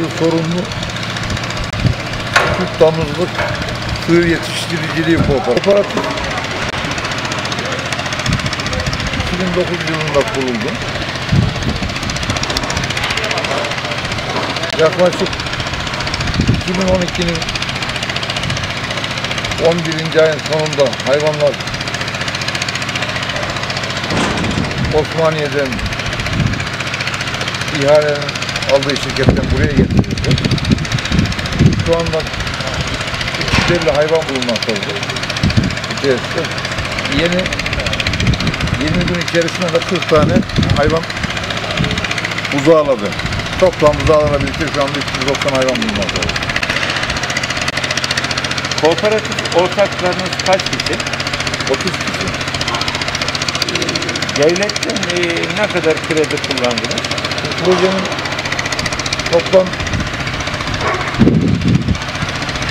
aldığı sorumlu Türk Damızlık Sığır Yetiştiriciliği Kooperatif. Kooperatif 2009 yılında kuruldu. Yaklaşık 2012'nin 11. ayın sonunda hayvanlar Osmaniye'den ihalenin aldığı şirketten buraya getirildi. Şu anda 350 hayvan bulunmaktadır. İçerisinde. Yeni 20 gün içerisinde de 40 tane hayvan buzağladı. Toplam buzağlarla birlikte şu anda 390 hayvan bulunmaktadır. Kooperatif ortaklarınız kaç kişi? 30 kişi. Devletten e, ne kadar kredi kullandınız? Projenin toplam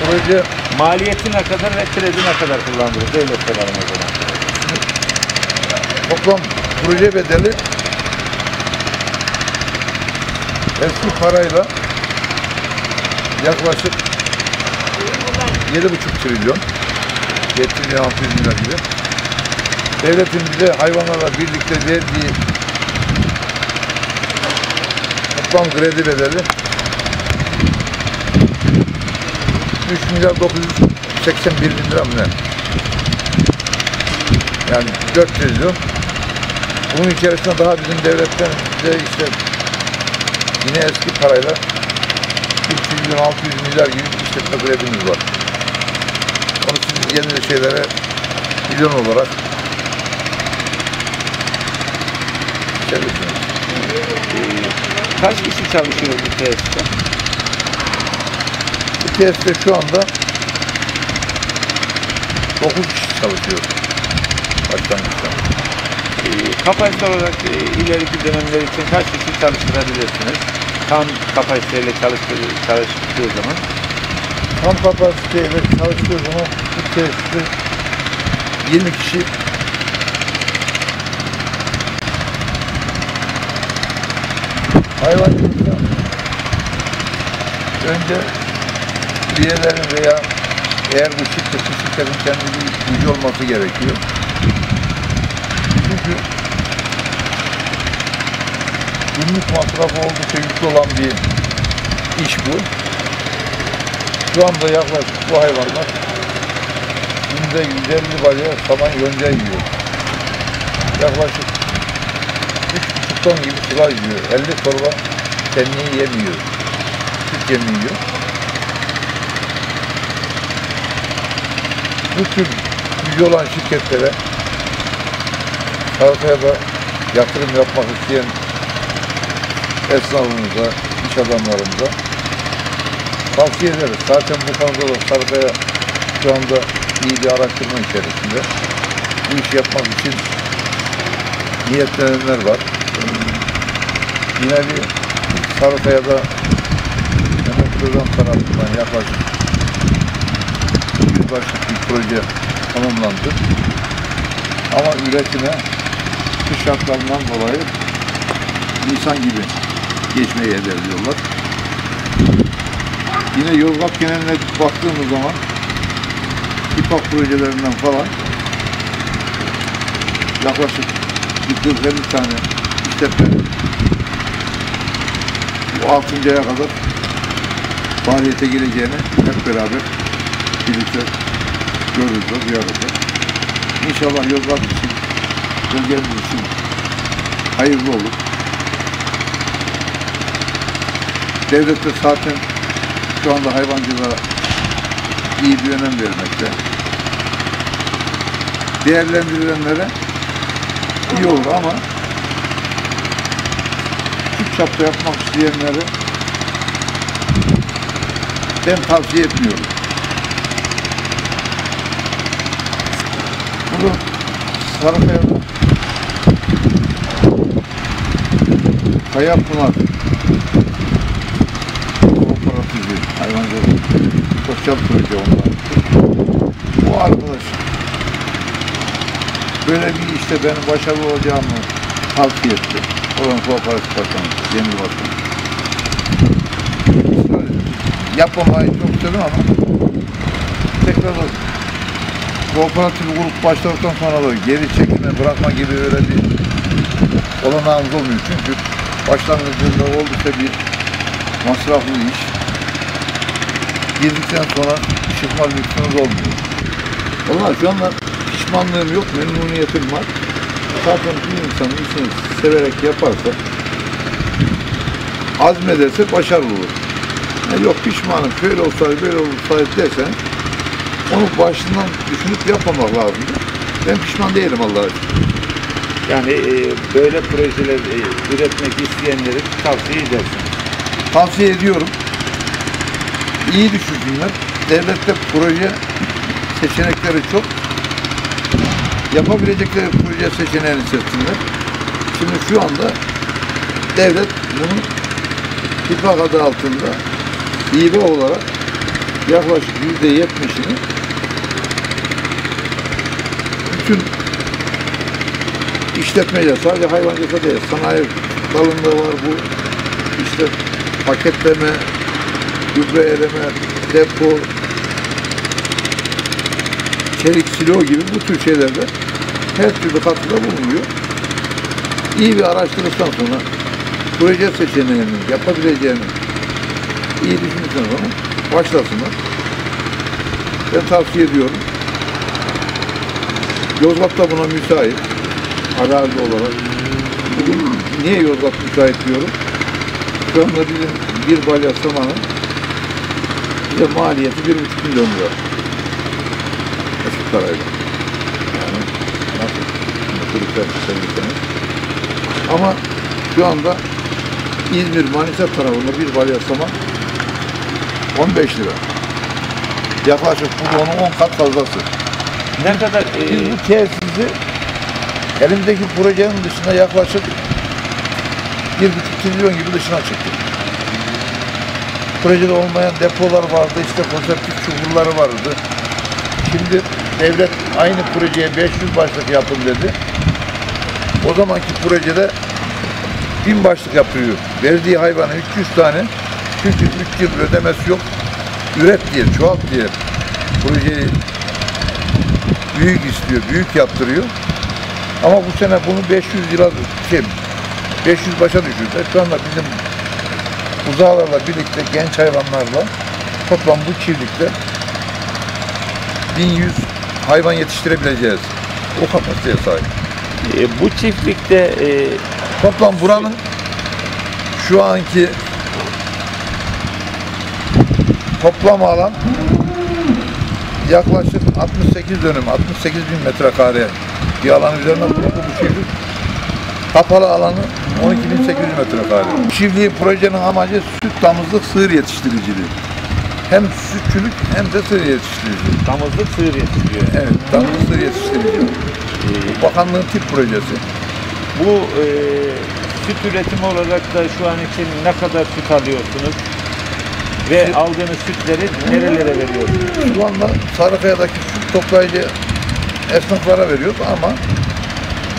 proje Maliyeti ne kadar ve kredi ne kadar kullandınız devlet tarafından? toplam proje bedeli eski parayla yaklaşık 7,5 trilyon. 7 trilyon 600 milyar gibi. Devletin bize hayvanlarla birlikte verdiği toplam kredi bedeli 3 milyar 981 bin lira mı ne? Yani 4 trilyon. Bunun içerisinde daha bizim devletten bize işte yine eski parayla 1 trilyon 600 milyar gibi işletme kredimiz var. Onu siz yeni şeylere milyon olarak çevirirsiniz. Kaç kişi çalışıyor bu tesiste? Bu tesiste şu anda 9 kişi çalışıyor. Başlangıçta. E, kapasite olarak e, ileriki dönemler için kaç kişi çalıştırabilirsiniz? Tam kapasiteyle çalıştığı, çalıştığı zaman Tam kapasiteyle çalıştığı zaman bu tesiste 20 kişi hayvancılıkta önce üyelerin veya eğer şirketin şirketin kendi bir gücü olması gerekiyor. Çünkü günlük masrafı oldukça yüklü olan bir iş bu. Şu anda yaklaşık bu hayvanlar günde 150 balya saman yonca yiyor. Yaklaşık 3,5 ton gibi sıla yiyor. 50 torba kendini yemiyor. Süt yemi yiyor. Bu tür gücü olan şirketlere Sarıkaya da yatırım yapmak isteyen esnafımıza, iş adamlarımıza tavsiye ederiz. Zaten bu konuda da Sarıkaya şu anda iyi bir araştırma içerisinde. Bu işi yapmak için niyetlenenler var. Bir Sarıkaya'da Mehmet Program tarafından yaklaşık bir başlık bir proje tamamlandı. Ama üretime kış şartlarından dolayı Nisan gibi geçmeyi hedefliyorlar. Yine Yozgat geneline baktığımız zaman İPAK projelerinden falan yaklaşık 250 tane işletme bu 6. aya kadar faaliyete gireceğini hep beraber birlikte görürüz, duyarız. İnşallah Yozgat için, bölgemiz için hayırlı olur. Devlet de zaten şu anda hayvancılığa iyi bir önem vermekte. Değerlendirilenlere iyi olur ama çapta yapmak isteyenlere ben tavsiye etmiyorum. Bunu Sarıkaya'da Kayapınar Kooperatifi hayvancılık sosyal proje onlar. Bu arkadaş böyle bir işte benim başarılı olacağımı tavsiye etti. Oranın kooperatif başkanı, Cemil Başkanı. yapmamayı çok istedim ama tekrar da kooperatif grup başladıktan sonra da geri çekilme, bırakma gibi öyle bir olanağımız olmuyor. Çünkü başlangıcında oldukça bir masraflı iş. Girdikten sonra çıkma lüksünüz olmuyor. Vallahi şu anda pişmanlığım yok, memnuniyetim var. Zaten bir insan işini severek yaparsa, azmederse başarılı olur. Yani yok pişmanım, şöyle olsaydı, böyle olsaydı dersen, onu başından düşünüp yapmamak lazım. Ben pişman değilim Allah'a. Yani e, böyle projeler e, üretmek isteyenleri tavsiye edersin. Tavsiye ediyorum. İyi düşünsünler. Devlette proje seçenekleri çok. Yapabilecekleri proje seçeneğini seçsinler. Şimdi şu anda devlet bunun ittifak adı altında hibe olarak yaklaşık yüzde yetmişini bütün işletmeciler sadece hayvancılıkta değil sanayi dalında var bu işte paketleme, gübre eleme, depo, çelik silo gibi bu tür şeylerde her türlü katkıda bulunuyor. İyi bir araştırdıktan sonra proje seçeneğini yapabileceğini iyi düşündükten sonra başlasınlar. Ben tavsiye ediyorum. Yozgat'ta buna müsait. Arazi olarak. Niye Yozgat müsait diyorum? Şu anda bizim bir balya samanın maliyeti bir buçuk milyon lira. Parayla. Yani nasıl? Kulüpler düşünürseniz. Ama şu anda İzmir, Manisa tarafında bir balya saman 15 lira. Yaklaşık bu onun 10 kat fazlası. Ne kadar e, Biz bu tesisi elimdeki projenin dışında yaklaşık bir buçuk trilyon gibi dışına çıktık. Projede olmayan depolar vardı, işte konseptif çukurları vardı. Şimdi devlet aynı projeye 500 başlık yapın dedi. O zamanki projede 1000 başlık yapıyor. Verdiği hayvana 300 tane. Çünkü 3 yıl ödemesi yok. Üret diye, çoğalt diye projeyi büyük istiyor, büyük yaptırıyor. Ama bu sene bunu 500 yıla şey 500 başa düşürdü. Şu anda bizim uzağlarla birlikte genç hayvanlarla toplam bu çiftlikte 1100 hayvan yetiştirebileceğiz. O kapasiteye sahip. e, bu çiftlikte e, Toplam buranın şu anki toplam alan yaklaşık 68 dönüm, 68 bin metrekare bir alan üzerine kuruldu bu çiftlik. Kapalı alanı 12.800 metrekare. Bu Çiftliği projenin amacı süt damızlık sığır yetiştiriciliği. Hem sütçülük hem de sığır yetiştiriciliği. damızlık sığır yetiştiriyor. Evet, damızlık sığır yetiştiriciliği. E, Bakanlığın tip projesi. bu e, süt üretimi olarak da şu an için ne kadar süt alıyorsunuz? Ve Süt- aldığınız sütleri nerelere veriyorsunuz? Şu anda Sarıkaya'daki süt toplayıcı esnaflara veriyoruz ama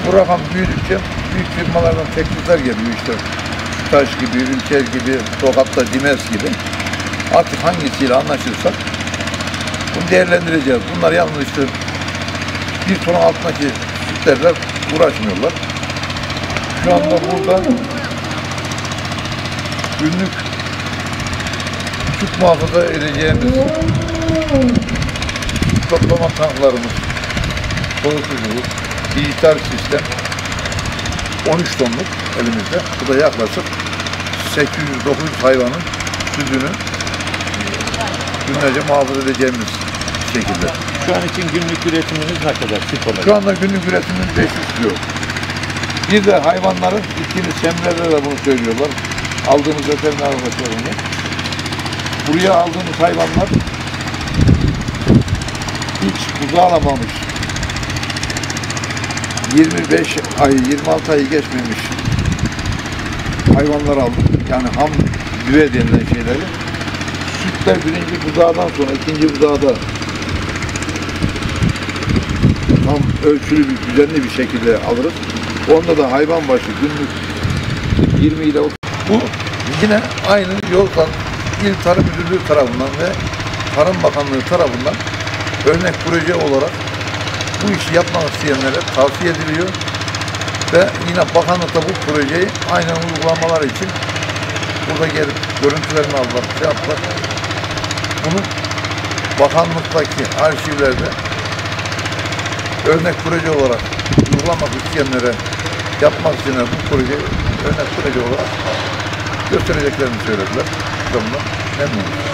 bu rakam büyüdükçe büyük firmalardan teklifler geliyor işte Taş gibi, Ülker gibi, Tokat'ta Dimes gibi. Artık hangisiyle anlaşırsak bunu değerlendireceğiz. Bunlar işte bir ton altındaki sütlerle uğraşmıyorlar. Şu anda burada günlük süt muhafaza edeceğimiz toplama tanklarımız, soğutuculuk, dijital sistem 13 tonluk elimizde. Bu da yaklaşık 800-900 hayvanın sütünü günlerce muhafaza edeceğimiz şekilde. Şu an için günlük üretiminiz ne kadar süt olarak? Şu anda günlük üretimimiz 500 kilo. Bir de hayvanların gittiğimiz semlerde de bunu söylüyorlar. Aldığımız veteriner arkadaşlarını. Buraya aldığımız hayvanlar hiç buzağlamamış. 25 ay, 26 ayı geçmemiş hayvanlar aldık. Yani ham düve denilen şeyleri. Sütler birinci buzağdan sonra ikinci buzağda tam ölçülü bir düzenli bir şekilde alırız. Onda da hayvan başı günlük 20 ile 30. Bu yine aynı Yozgat İl Tarım Müdürlüğü tarafından ve Tarım Bakanlığı tarafından örnek proje olarak bu işi yapmak isteyenlere tavsiye ediliyor. Ve yine bakanlıkta bu projeyi aynen uygulamalar için burada gelip görüntülerini aldılar, şey yaptılar. Bunu bakanlıktaki arşivlerde örnek proje olarak uygulamak isteyenlere yapmak isteyenler bu projeyi örnek proje olarak göstereceklerini söylediler. Bundan memnunuz.